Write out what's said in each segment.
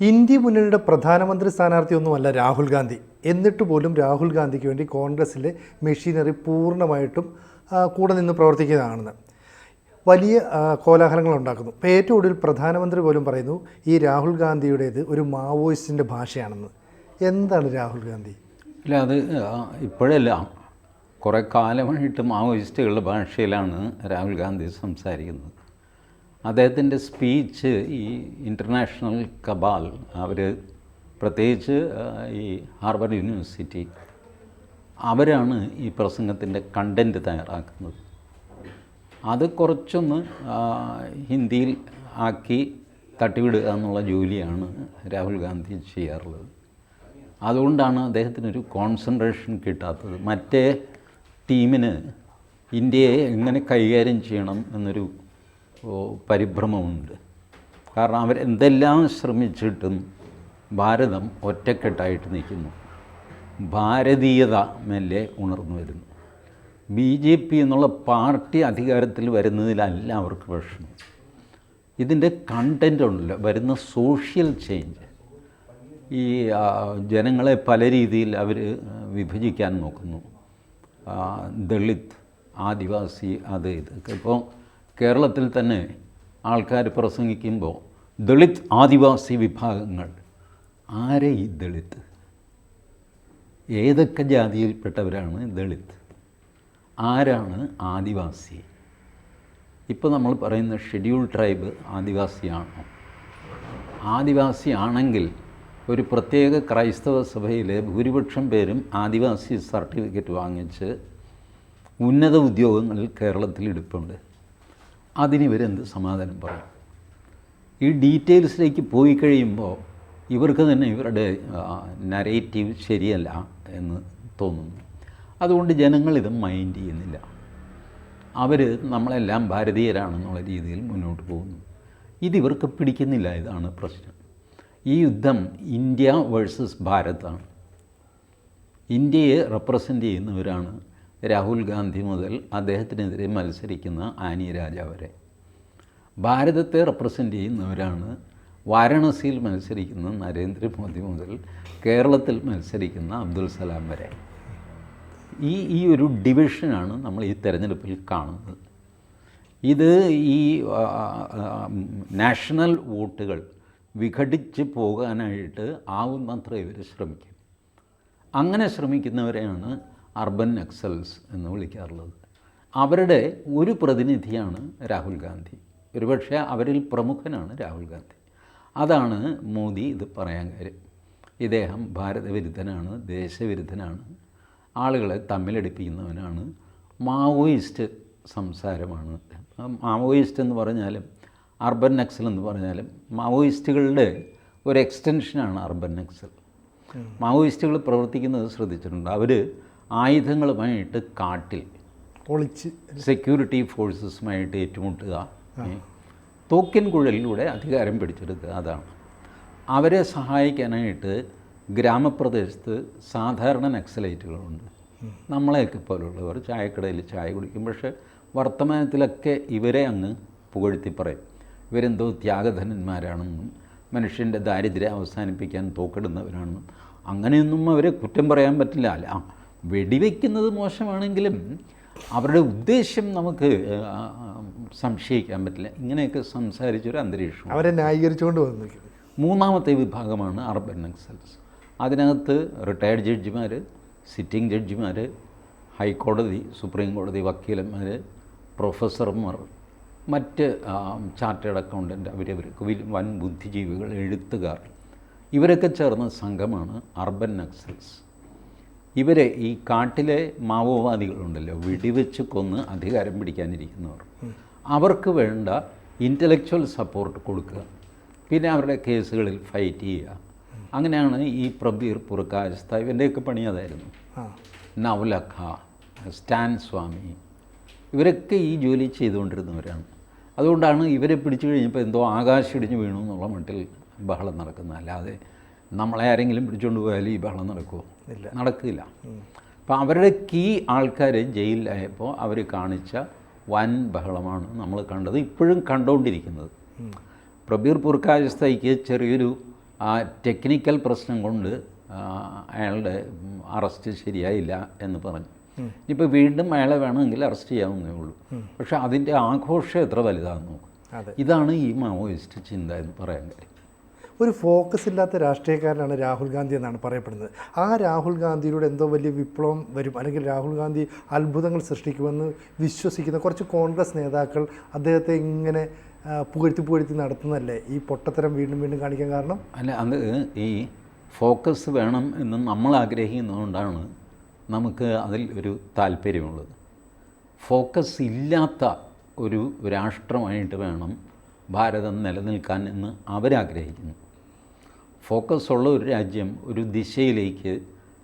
India മുന്നണിയുടെ പ്രധാനമന്ത്രി സ്ഥാനാർത്ഥിയൊന്നുമല്ല രാഹുൽ ഗാന്ധി. എന്നിട്ട് പോലും രാഹുൽ ഗാന്ധിക്ക് വേണ്ടി കോൺഗ്രസിലെ മെഷീനറി പൂർണമായിട്ടും കൂടെ നിന്ന് പ്രവർത്തിക്കുന്നതാണെന്ന്. വലിയ കോലാഹലങ്ങൾ ഉണ്ടാക്കുന്നു. ഇപ്പോൾ ഏറ്റവും ഒടുവിൽ പ്രധാനമന്ത്രി പോലും പറയുന്നു ഈ രാഹുൽ ഗാന്ധിയുടേത് ഒരു മാവോയിസ്റ്റിന്റെ ഭാഷയാണെന്ന്. എന്താണ് രാഹുൽ ഗാന്ധി? ഇല്ല അത് ഇപ്പോഴല്ല. കുറേ കാലമായിട്ട് മാവോയിസ്റ്റുകളുടെ ഭാഷയിലാണ് രാഹുൽ ഗാന്ധി സംസാരിക്കുന്നത്. അദ്ദേഹത്തിന്റെ സ്പീച്ച് ഈ ഇന്റർനാഷണൽ കബാൽ അവർ പ്രത്യേകിച്ച് ഈ ഹാർവർഡ് യൂണിവേഴ്സിറ്റി അവരാണ് ഈ പ്രസംഗത്തിന്റെ കണ്ടന്റ് തയ്യാറാക്കുന്നത്. അത് കുറച്ചൊന്ന് ഹിന്ദിയിൽ ആക്കി തട്ടിവിടുക എന്നുള്ള ജോലിയാണ് രാഹുൽ ഗാന്ധി ചെയ്യാറുള്ളത്. അതുകൊണ്ടാണ് അദ്ദേഹത്തിനൊരു കോൺസെൻട്രേഷൻ കിട്ടാത്തത്. മറ്റേ ടീമിന് ഇന്ത്യയെ എങ്ങനെ കൈകാര്യം ചെയ്യണം എന്നൊരു പരിഭ്രമമുണ്ട്. കാരണം അവർ എന്തെല്ലാം ശ്രമിച്ചിട്ടും ഭാരതം ഒറ്റക്കെട്ടായിട്ട് നിൽക്കുന്നു. ഭാരതീയത മെല്ലെ ഉണർന്നു വരുന്നു. ബി ജെ പി എന്നുള്ള പാർട്ടി അധികാരത്തിൽ വരുന്നതിലല്ല അവർക്ക് പ്രശ്നം. ഇതിന്റെ കണ്ടന്റ് ഉണ്ടല്ലോ വരുന്ന സോഷ്യൽ ചേഞ്ച് ഈ ജനങ്ങളെ പല രീതിയിൽ അവർ വിഭജിക്കാൻ നോക്കുന്നു. ദളിത് ആദിവാസി അത് ഇതൊക്കെ ഇപ്പോൾ കേരളത്തിൽ തന്നെ ആൾക്കാർ പ്രസംഗിക്കുമ്പോൾ ദളിത് ആദിവാസി വിഭാഗങ്ങൾ. ആരെ ഈ ദളിത്? ഏതൊക്കെ ജാതിയിൽപ്പെട്ടവരാണ് ദളിത്? ആരാണ് ആദിവാസി? ഇപ്പോൾ നമ്മൾ പറയുന്ന ഷെഡ്യൂൾ ട്രൈബ് ആദിവാസിയാണോ? ആദിവാസി ആണെങ്കിൽ ഒരു പ്രത്യേക ക്രൈസ്തവ സഭയിലെ ഭൂരിപക്ഷം പേരും ആദിവാസി സർട്ടിഫിക്കറ്റ് വാങ്ങിച്ച് ഉന്നത ഉദ്യോഗങ്ങളിൽ കേരളത്തിൽ ഇടുപ്പുണ്ട് അതിനിവരെന്ത് സമാധാനം പറയും? ഈ ഡീറ്റെയിൽസിലേക്ക് പോയി കഴിയുമ്പോൾ ഇവർക്ക് തന്നെ ഇവരുടെ നരേറ്റീവ് ശരിയല്ല എന്ന് തോന്നുന്നു. അതുകൊണ്ട് ജനങ്ങളിത് മൈൻഡ് ചെയ്യുന്നില്ല. അവർ നമ്മളെല്ലാം ഭാരതീയരാണെന്നുള്ള രീതിയിൽ മുന്നോട്ട് പോകുന്നു. ഇതിവർക്ക് പിടിക്കുന്നില്ല ഇതാണ് പ്രശ്നം. ഈ യുദ്ധം ഇന്ത്യ വേഴ്സസ് ഭാരതാണ് ഇന്ത്യയെ റെപ്രസെന്റ് ചെയ്യുന്നവരാണ് രാഹുൽ ഗാന്ധി മുതൽ അദ്ദേഹത്തിനെതിരെ മത്സരിക്കുന്ന ആനി രാജ വരെ ഭാരതത്തെ റെപ്രസെന്റ് ചെയ്യുന്നവരാണ് വാരാണസിയിൽ മത്സരിക്കുന്ന നരേന്ദ്രമോദി മുതൽ കേരളത്തിൽ മത്സരിക്കുന്ന അബ്ദുൽ സലാം വരെ. ഈ ഈ ഒരു ഡിവിഷനാണ് നമ്മൾ ഈ തെരഞ്ഞെടുപ്പിൽ കാണുന്നത്. ഇത് ഈ നാഷണൽ വോട്ടുകൾ വിഘടിച്ച് പോകാനായിട്ട് ആവുന്നത്ര ഇവർ ശ്രമിക്കും. അങ്ങനെ ശ്രമിക്കുന്നവരെയാണ് അർബൻ നക്സൽസ് എന്ന് വിളിക്കാറുള്ളത്. അവരുടെ ഒരു പ്രതിനിധിയാണ് രാഹുൽ ഗാന്ധി. ഒരുപക്ഷെ അവരിൽ പ്രമുഖനാണ് രാഹുൽ ഗാന്ധി. അതാണ് മോദി ഇത് പറയാൻ കാര്യം. ഇദ്ദേഹം ഭാരതവിരുദ്ധനാണ് ദേശവിരുദ്ധനാണ് ആളുകളെ തമ്മിലടിപ്പിക്കുന്നവനാണ് മാവോയിസ്റ്റ് സംസാരമാണ് മാവോയിസ്റ്റ് എന്ന് പറഞ്ഞാലും അർബൻ നക്സൽ എന്ന് പറഞ്ഞാലും മാവോയിസ്റ്റുകളുടെ ഒരു എക്സ്റ്റൻഷനാണ് അർബൻ നക്സൽ. മാവോയിസ്റ്റുകൾ പ്രവർത്തിക്കുന്നത് ശ്രദ്ധിച്ചിട്ടുണ്ട്. അവർ ആയുധങ്ങളുമായിട്ട് കാട്ടിൽ ഒളിച്ച് സെക്യൂരിറ്റി ഫോഴ്സസുമായിട്ട് ഏറ്റുമുട്ടുക. തോക്കിൻ കുഴലിലൂടെ അധികാരം പിടിച്ചെടുക്കുക. അതാണ്. അവരെ സഹായിക്കാനായിട്ട് ഗ്രാമപ്രദേശത്ത് സാധാരണ നക്സലൈറ്റുകളുണ്ട്. നമ്മളെയൊക്കെ പോലുള്ളവർ ചായക്കടയിൽ ചായ കുടിക്കും. പക്ഷേ വർത്തമാനത്തിലൊക്കെ ഇവരെ അങ്ങ് പുകഴ്ത്തി പറയും. ഇവരെന്തോ ത്യാഗധനന്മാരാണെന്നും മനുഷ്യന്റെ ദാരിദ്ര്യം അവസാനിപ്പിക്കാൻ തോക്കിടുന്നവരാണെന്നും. അങ്ങനെയൊന്നും അവരെ കുറ്റം പറയാൻ പറ്റില്ല. അല്ല ആ, വെടിവെക്കുന്നത് മോശമാണെങ്കിലും അവരുടെ ഉദ്ദേശ്യം നമുക്ക് സംശയിക്കാൻ പറ്റില്ല. ഇങ്ങനെയൊക്കെ സംസാരിച്ചൊരു അന്തരീക്ഷം. അവരെ ന്യായീകരിച്ചുകൊണ്ട് വന്നു മൂന്നാമത്തെ വിഭാഗമാണ് അർബൻ നക്സൽസ്. അതിനകത്ത് റിട്ടയർഡ് ജഡ്ജിമാർ സിറ്റിംഗ് ജഡ്ജിമാർ ഹൈക്കോടതി സുപ്രീം കോടതി വക്കീലന്മാർ പ്രൊഫസർമാർ മറ്റ് ചാർട്ടേഡ് അക്കൗണ്ടന്റ് അവരവർക്ക് വൻ ബുദ്ധിജീവികൾ എഴുത്തുകാർ. ഇവരൊക്കെ ചേർന്ന സംഘമാണ് അർബൻ നക്സൽസ്. ഇവരെ ഈ കാട്ടിലെ മാവോവാദികളുണ്ടല്ലോ വെടിവെച്ച് കൊന്ന് അധികാരം പിടിക്കാനിരിക്കുന്നവർ. അവർക്ക് വേണ്ട ഇന്റലക്ച്വൽ സപ്പോർട്ട് കൊടുക്കുക. പിന്നെ അവരുടെ കേസുകളിൽ ഫൈറ്റ് ചെയ്യുക. അങ്ങനെയാണ് ഈ പ്രബീർ പുറക്കാസ്ത ഇവന്റെയൊക്കെ പണി അതായിരുന്നു. നവലഖ സ്റ്റാൻ സ്വാമി ഇവരൊക്കെ ഈ ജോലി ചെയ്തുകൊണ്ടിരുന്നവരാണ്. അതുകൊണ്ടാണ് ഇവരെ പിടിച്ചു കഴിഞ്ഞപ്പോൾ എന്തോ ആകാശം ഇടിഞ്ഞ് വീണു എന്നുള്ള മട്ടിൽ ബഹളം നടക്കുന്നത്. അല്ലാതെ നമ്മളെ ആരെങ്കിലും പിടിച്ചുകൊണ്ട് പോയാൽ ഈ ബഹളം നടക്കുമോ. നടക്കില്ല. അപ്പോൾ അവരുടെ കീ ആൾക്കാർ ജയിലിലായപ്പോൾ അവർ കാണിച്ച വൻ ബഹളമാണ് നമ്മൾ കണ്ടത് ഇപ്പോഴും കണ്ടുകൊണ്ടിരിക്കുന്നത് പ്രബീർ പുർക്കാജസ്തയ്ക്ക് ചെറിയൊരു ടെക്നിക്കൽ പ്രശ്നം കൊണ്ട് അയാളുടെ അറസ്റ്റ് ശരിയായില്ല എന്ന് പറഞ്ഞു. ഇനിയിപ്പോൾ വീണ്ടും അയാളെ വേണമെങ്കിൽ അറസ്റ്റ് ചെയ്യാവുന്നേ ഉള്ളൂ. പക്ഷേ അതിന്റെ ആഘോഷം എത്ര വലുതാണെന്ന് നോക്കും. ഇതാണ് ഈ മാവോയിസ്റ്റ് ചിന്ത എന്ന് പറയാൻ കാര്യം. ഒരു ഫോക്കസ് ഇല്ലാത്ത രാഷ്ട്രീയക്കാരനാണ് രാഹുൽ ഗാന്ധി എന്നാണ് പറയപ്പെടുന്നത്. ആ രാഹുൽ ഗാന്ധിയിലൂടെ എന്തോ വലിയ വിപ്ലവം വരും. അല്ലെങ്കിൽ രാഹുൽ ഗാന്ധി അത്ഭുതങ്ങൾ സൃഷ്ടിക്കുമെന്ന് വിശ്വസിക്കുന്ന കുറച്ച് കോൺഗ്രസ് നേതാക്കൾ അദ്ദേഹത്തെ ഇങ്ങനെ പുകഴ്ത്തി പുകഴ്ത്തി നടത്തുന്നതല്ലേ? ഈ പൊട്ടത്തരം വീണ്ടും വീണ്ടും കാണിക്കാൻ കാരണം? അല്ല അത് ഈ ഫോക്കസ് വേണം എന്ന് നമ്മൾ ആഗ്രഹിക്കുന്നതുകൊണ്ടാണ് നമുക്ക് അതിൽ ഒരു താല്പര്യമുള്ളത്. ഫോക്കസ് ഇല്ലാത്ത ഒരു രാഷ്ട്രമായിട്ട് വേണം ഭാരതം നിലനിൽക്കാൻ എന്ന് അവരാഗ്രഹിക്കുന്നു. ഫോക്കസ് ഉള്ള ഒരു രാജ്യം ഒരു ദിശയിലേക്ക്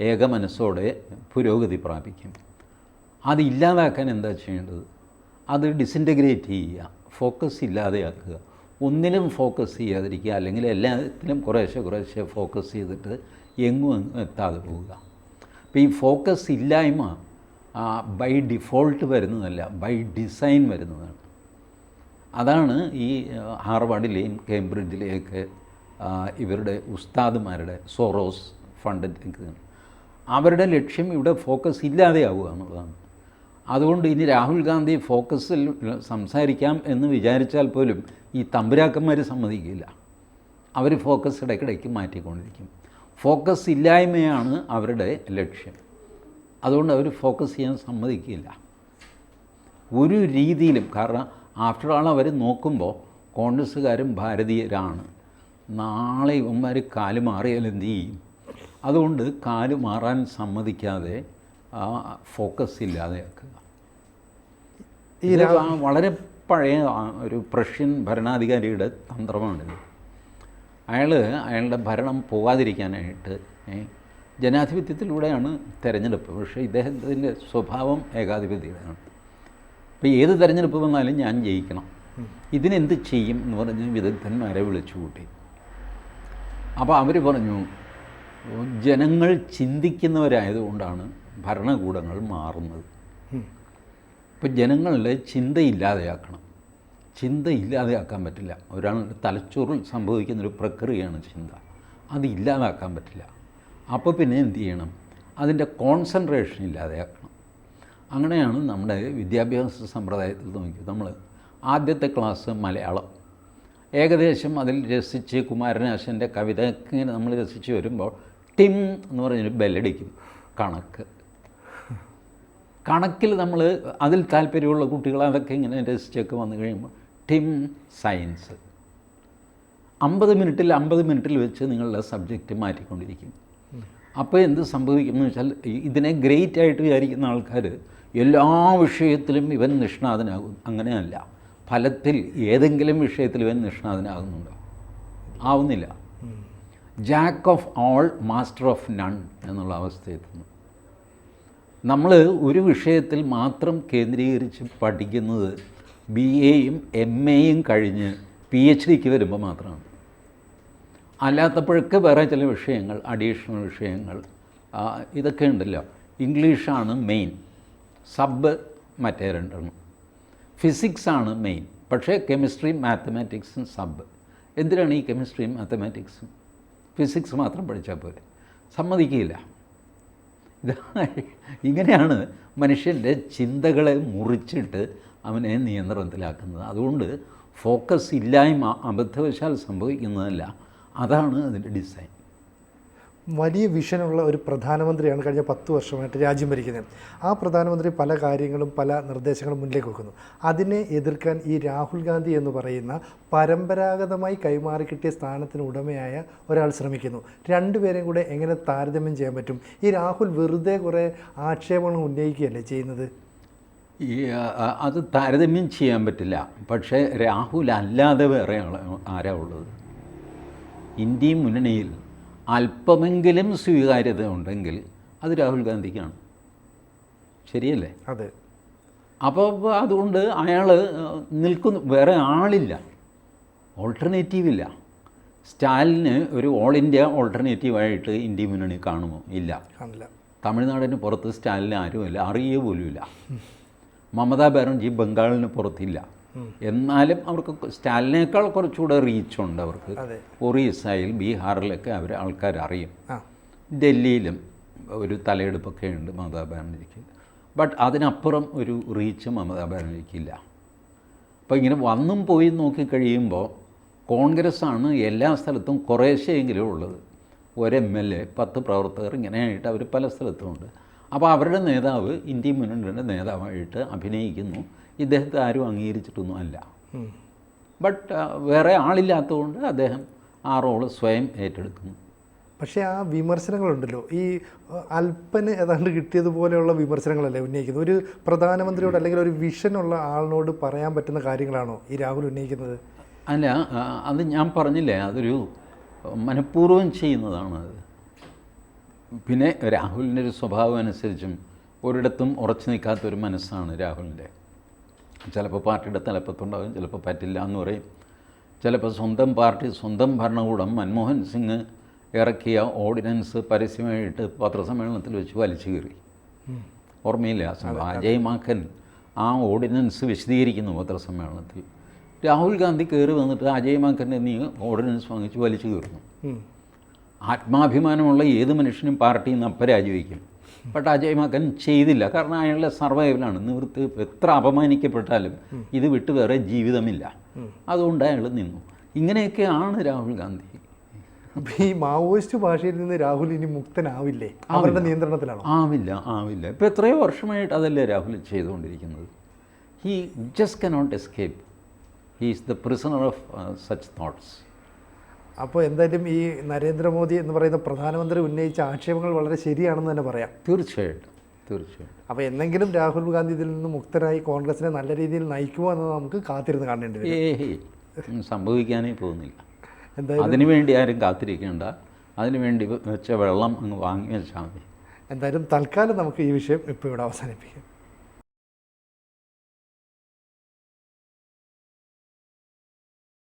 ഏകമനസ്സോടെ പുരോഗതി പ്രാപിക്കും. അത് ഇല്ലാതാക്കാൻ എന്താ ചെയ്യേണ്ടത്? അത് ഡിസിന്റഗ്രേറ്റ് ചെയ്യുക ഫോക്കസ് ഇല്ലാതെയാക്കുക. ഒന്നിലും ഫോക്കസ് ചെയ്യാതിരിക്കുക അല്ലെങ്കിൽ എല്ലാത്തിലും കുറേശ്ശെ കുറേശ്ശെ ഫോക്കസ് ചെയ്തിട്ട് എങ്ങും എങ്ങും എത്താതെ പോവുക. അപ്പോൾ ഈ ഫോക്കസ് ഇല്ലായ്മ ബൈ ഡിഫോൾട്ട് വരുന്നതല്ല ബൈ ഡിസൈൻ വരുന്നതാണ്. അതാണ് ഈ ഹാർവാർഡിലെയും കേംബ്രിഡ്ജിലെയൊക്കെ ഇവരുടെ ഉസ്താദുമാരുടെ സോറോസ് ഫണ്ട് അവരുടെ ലക്ഷ്യം ഇവിടെ ഫോക്കസ് ഇല്ലാതെയാവുക എന്നുള്ളതാണ്. അതുകൊണ്ട് ഇനി രാഹുൽ ഗാന്ധി ഫോക്കസിൽ സംസാരിക്കാം എന്ന് വിചാരിച്ചാൽ പോലും ഈ തമ്പുരാക്കന്മാർ സമ്മതിക്കില്ല. അവർ ഫോക്കസ് ഇടയ്ക്കിടയ്ക്ക് മാറ്റിക്കൊണ്ടിരിക്കും. ഫോക്കസ് ഇല്ലായ്മയാണ് അവരുടെ ലക്ഷ്യം. അതുകൊണ്ട് അവർ ഫോക്കസ് ചെയ്യാൻ സമ്മതിക്കില്ല. ഒരു രീതിയിലും കാരണം ആഫ്റ്റർ ആൾ അവർ നോക്കുമ്പോൾ കോൺഗ്രസ്സുകാരും ഭാരതീയരാണ്. നാളെ ഇവന്മാർ കാൽ മാറിയാൽ എന്ത് ചെയ്യും? അതുകൊണ്ട് കാൽ മാറാൻ സമ്മതിക്കാതെ ആ ഫോക്കസ് ഇല്ലാതെയാക്കുക ഈ ഇത് വളരെ പഴയ ഒരു പ്രഷ്യൻ ഭരണാധികാരിയുടെ തന്ത്രമാണിത്. അയാൾ അയാളുടെ ഭരണം പോകാതിരിക്കാനായിട്ട് ജനാധിപത്യത്തിലൂടെയാണ് തെരഞ്ഞെടുപ്പ്. പക്ഷേ ഇദ്ദേഹത്തിന്റെ സ്വഭാവം ഏകാധിപത്യമാണ് അപ്പോൾ ഏത് തെരഞ്ഞെടുപ്പ് വന്നാലും ഞാൻ ജയിക്കണം. ഇതിനെന്ത് ചെയ്യും എന്ന് പറഞ്ഞ് വിദഗ്ധന്മാരെ വിളിച്ചു കൂട്ടി അപ്പോൾ അവർ പറഞ്ഞു ജനങ്ങൾ ചിന്തിക്കുന്നവരായതുകൊണ്ടാണ് ഭരണകൂടങ്ങൾ മാറുന്നത്. ഇപ്പം ജനങ്ങളുടെ ചിന്തയില്ലാതെയാക്കണം. ചിന്തയില്ലാതെയാക്കാൻ ചിന്ത ഇല്ലാതെയാക്കാൻ പറ്റില്ല. ഒരാളുടെ തലച്ചോറിൽ സംഭവിക്കുന്നൊരു പ്രക്രിയയാണ് ചിന്ത. അത് ഇല്ലാതാക്കാൻ പറ്റില്ല. അപ്പോൾ പിന്നെ എന്ത് ചെയ്യണം? അതിന്റെ കോൺസെൻട്രേഷൻ ഇല്ലാതെയാക്കണം. അങ്ങനെയാണ് നമ്മുടെ വിദ്യാഭ്യാസ സമ്പ്രദായത്തിൽ നോക്കി നമ്മൾ ആദ്യത്തെ ക്ലാസ് മലയാളം. ഏകദേശം അതിൽ രസിച്ച് കുമാരനാശന്റെ കവിത ഇങ്ങനെ നമ്മൾ രസിച്ച് വരുമ്പോൾ ടിം എന്ന് പറഞ്ഞൊരു ബെല്ലടിക്കും. കണക്ക്. കണക്കിൽ നമ്മൾ അതിൽ താല്പര്യമുള്ള കുട്ടികൾ അതൊക്കെ ഇങ്ങനെ രസിച്ചൊക്കെ വന്നു കഴിയുമ്പോൾ ടിം സയൻസ്. അമ്പത് മിനിറ്റിൽ അമ്പത് മിനിറ്റിൽ വെച്ച് നിങ്ങളുടെ സബ്ജക്റ്റ് മാറ്റിക്കൊണ്ടിരിക്കും. അപ്പോൾ എന്ത് സംഭവിക്കും എന്ന് വെച്ചാൽ ഇതിനെ ഗ്രേറ്റ് ആയിട്ട് വിചാരിക്കുന്ന ആൾക്കാർ എല്ലാ വിഷയത്തിലും ഇവൻ നിഷ്ണാതനാകും. അങ്ങനെയല്ല. ഫലത്തിൽ ഏതെങ്കിലും വിഷയത്തിൽ ഇവൻ നിഷ്ണാതനാകുന്നുണ്ടോ? ആവുന്നില്ല. Jack of all master of none എന്നുള്ള അവസ്ഥയെത്തുന്നു നമ്മൾ ഒരു വിഷയത്തിൽ മാത്രം കേന്ദ്രീകരിച്ച് പഠിക്കുന്നത് ബി എയും എം എയും കഴിഞ്ഞ് പി എച്ച് ഡിക്ക് വരുമ്പോൾ മാത്രമാണ്. അല്ലാത്തപ്പോഴൊക്കെ വേറെ ചില വിഷയങ്ങൾ അഡീഷണൽ വിഷയങ്ങൾ ഇതൊക്കെ ഉണ്ടല്ലോ. ഇംഗ്ലീഷാണ് മെയിൻ സബ് മറ്റേ രണ്ടെണ്ണം. ഫിസിക്സാണ് മെയിൻ പക്ഷേ കെമിസ്ട്രിയും മാത്തമാറ്റിക്സും സബ് എന്തിനാണ് ഈ കെമിസ്ട്രിയും മാത്തമാറ്റിക്സും ഫിസിക്സ് മാത്രം പഠിച്ചാൽ പോരെ. സമ്മതിക്കില്ല. ഇത് ഇങ്ങനെയാണ് മനുഷ്യന്റെ ചിന്തകളെ മുറിച്ചിട്ട് അവനെ നിയന്ത്രണത്തിലാക്കുന്നത്. അതുകൊണ്ട് ഫോക്കസ് ഇല്ലായ്മ അബദ്ധവശാൽ സംഭവിക്കുന്നതല്ല. അതാണ് അതിന്റെ ഡിസൈൻ വലിയ വിഷനുള്ള ഒരു പ്രധാനമന്ത്രിയാണ് കഴിഞ്ഞ പത്ത് വർഷമായിട്ട് രാജ്യം ഭരിക്കുന്നത്. ആ പ്രധാനമന്ത്രി പല കാര്യങ്ങളും പല നിർദ്ദേശങ്ങളും മുന്നിലേക്ക് വെക്കുന്നു. അതിനെ എതിർക്കാൻ ഈ രാഹുൽ ഗാന്ധി എന്ന് പറയുന്ന പരമ്പരാഗതമായി കൈമാറി കിട്ടിയ സ്ഥാനത്തിന് ഉടമയായ ഒരാൾ ശ്രമിക്കുന്നു. രണ്ടുപേരെയും കൂടെ എങ്ങനെ താരതമ്യം ചെയ്യാൻ പറ്റും? ഈ രാഹുൽ വെറുതെ കുറേ ആക്ഷേപങ്ങൾ ഉന്നയിക്കുകയല്ലേ ചെയ്യുന്നത്? ഈ അത് താരതമ്യം ചെയ്യാൻ പറ്റില്ല. പക്ഷേ രാഹുൽ അല്ലാതെ വേറെ ആരാ ഉള്ളത്? ഇന്ത്യൻ മുന്നണിയിൽ അല്പമെങ്കിലും സ്വീകാര്യത ഉണ്ടെങ്കിൽ അത് രാഹുൽ ഗാന്ധിക്കാണ്. ശരിയല്ലേ? അതെ. അപ്പോൾ അതുകൊണ്ട് അയാൾ നിൽക്കുന്നു. വേറെ ആളില്ല. ഓൾട്ടർനേറ്റീവ് ഇല്ല. സ്റ്റാലിന് ഒരു ഓൾ ഇന്ത്യ ഓൾട്ടർനേറ്റീവായിട്ട് ഇന്ത്യ മുന്നണി കാണുമോ? ഇല്ല. തമിഴ്നാടിന് പുറത്ത് സ്റ്റാലിന് ആരുമില്ല. അറിയുക പോലുമില്ല. മമതാ ബാനർജി ബംഗാളിന് പുറത്തില്ല. എന്നാലും അവർക്ക് സ്റ്റാലിനേക്കാൾ കുറച്ചുകൂടെ റീച്ചുണ്ട് അവർക്ക്. ഒറീസയിൽ ബീഹാറിലൊക്കെ അവർ ആൾക്കാർ അറിയും ഡൽഹിയിലും ഒരു തലയെടുപ്പൊക്കെ ഉണ്ട് മമതാ ബാനർജിക്ക്. ബട്ട് അതിനപ്പുറം ഒരു റീച്ച് മമതാ ബാനർജിക്കില്ല അപ്പോൾ ഇങ്ങനെ വന്നും പോയി നോക്കി കഴിയുമ്പോൾ കോൺഗ്രസ്സാണ് എല്ലാ സ്ഥലത്തും കുറേശ്ശെയെങ്കിലും ഉള്ളത്. ഒരു എം എൽ എ പത്ത് പ്രവർത്തകർ ഇങ്ങനെയായിട്ട് അവർ പല സ്ഥലത്തുമുണ്ട് അപ്പോൾ അവരുടെ നേതാവ് ഇന്ത്യൻ മുന്നണിയുടെ നേതാവായിട്ട് അഭിനയിക്കുന്നു. ഇദ്ദേഹത്തെ ആരും അംഗീകരിച്ചിട്ടൊന്നും അല്ല. ബട്ട് വേറെ ആളില്ലാത്തതുകൊണ്ട് അദ്ദേഹം ആ റോൾ സ്വയം ഏറ്റെടുക്കുന്നു. പക്ഷേ ആ വിമർശനങ്ങളുണ്ടല്ലോ. ഈ അല്പന് ഏതാണ്ട് കിട്ടിയതുപോലെയുള്ള വിമർശനങ്ങളല്ലേ ഉന്നയിക്കുന്നത്? ഒരു പ്രധാനമന്ത്രിയോട് അല്ലെങ്കിൽ ഒരു വിഷനുള്ള ആളിനോട് പറയാൻ പറ്റുന്ന കാര്യങ്ങളാണോ ഈ രാഹുൽ ഉന്നയിക്കുന്നത്? അല്ല അത് ഞാൻ പറഞ്ഞില്ലേ അതൊരു മനഃപൂർവം ചെയ്യുന്നതാണ് അത്. പിന്നെ രാഹുലിന്റെ ഒരു സ്വഭാവം അനുസരിച്ചും ഒരിടത്തും ഉറച്ചു നിൽക്കാത്തൊരു മനസ്സാണ് രാഹുലിന്റെ. ചിലപ്പോൾ പാർട്ടിയുടെ തലപ്പത്തുണ്ടാകും ചിലപ്പോൾ പറ്റില്ല എന്ന് പറയും. ചിലപ്പോൾ സ്വന്തം പാർട്ടി സ്വന്തം ഭരണകൂടം മൻമോഹൻ സിംഗ് ഇറക്കിയ ഓർഡിനൻസ് പരസ്യമായിട്ട് പത്രസമ്മേളനത്തിൽ വെച്ച് വലിച്ചു കീറി. ഓർമ്മയില്ല അജയ് മാക്കൻ ആ ഓർഡിനൻസ് വിശദീകരിക്കുന്നു പത്രസമ്മേളനത്തിൽ. രാഹുൽ ഗാന്ധി കയറി വന്നിട്ട് അജയ് മാക്കന്റെ നീ ഓർഡിനൻസ് വാങ്ങിച്ച് വലിച്ചു കീറുന്നു. ആത്മാഭിമാനമുള്ള ഏത് മനുഷ്യനും പാർട്ടിയിൽ നിന്ന് അപ്പം രാജിവെക്കും ബട്ട് അജയ് മകൻ ചെയ്തില്ല. കാരണം അയാളുടെ സർവൈവലാണ്. നിവൃത്തി എത്ര അപമാനിക്കപ്പെട്ടാലും ഇത് വിട്ട് വേറെ ജീവിതമില്ല. അതുകൊണ്ട് അയാൾ നിന്നു. ഇങ്ങനെയൊക്കെയാണ് രാഹുൽ ഗാന്ധി. അപ്പൊ ഈ മാവോയിസ്റ്റ് ഭാഷയിൽ നിന്ന് രാഹുൽ ഇനി മുക്തനാവില്ലേ? അവരുടെ നിയന്ത്രണത്തിലാണോ? ആവില്ല ആവില്ല. ഇപ്പോൾ എത്രയോ വർഷമായിട്ട് അതല്ലേ രാഹുൽ ചെയ്തുകൊണ്ടിരിക്കുന്നത്. He just cannot escape he is the prisoner of such thoughts അപ്പോൾ എന്തായാലും ഈ നരേന്ദ്രമോദി എന്ന് പറയുന്ന പ്രധാനമന്ത്രി ഉന്നയിച്ച ആക്ഷേപങ്ങൾ വളരെ ശരിയാണെന്ന് തന്നെ പറയാം. തീർച്ചയായിട്ടും തീർച്ചയായിട്ടും. അപ്പോൾ എന്തെങ്കിലും രാഹുൽ ഗാന്ധി ഇതിൽ നിന്ന് മുക്തരായി കോൺഗ്രസിനെ നല്ല രീതിയിൽ നയിക്കുമോ എന്ന് നമുക്ക് കാത്തിരുന്ന് കാണേണ്ടി വരും. സംഭവിക്കാനേ പോകുന്നില്ല. എന്തായാലും അതിനു വേണ്ടി ആരും കാത്തിരിക്കേണ്ട. അതിനുവേണ്ടി വെച്ച വെള്ളം അങ്ങ് വാങ്ങി വെച്ചാൽ മതി. എന്തായാലും തൽക്കാലം നമുക്ക് ഈ വിഷയം ഇപ്പോൾ ഇവിടെ അവസാനിപ്പിക്കാം.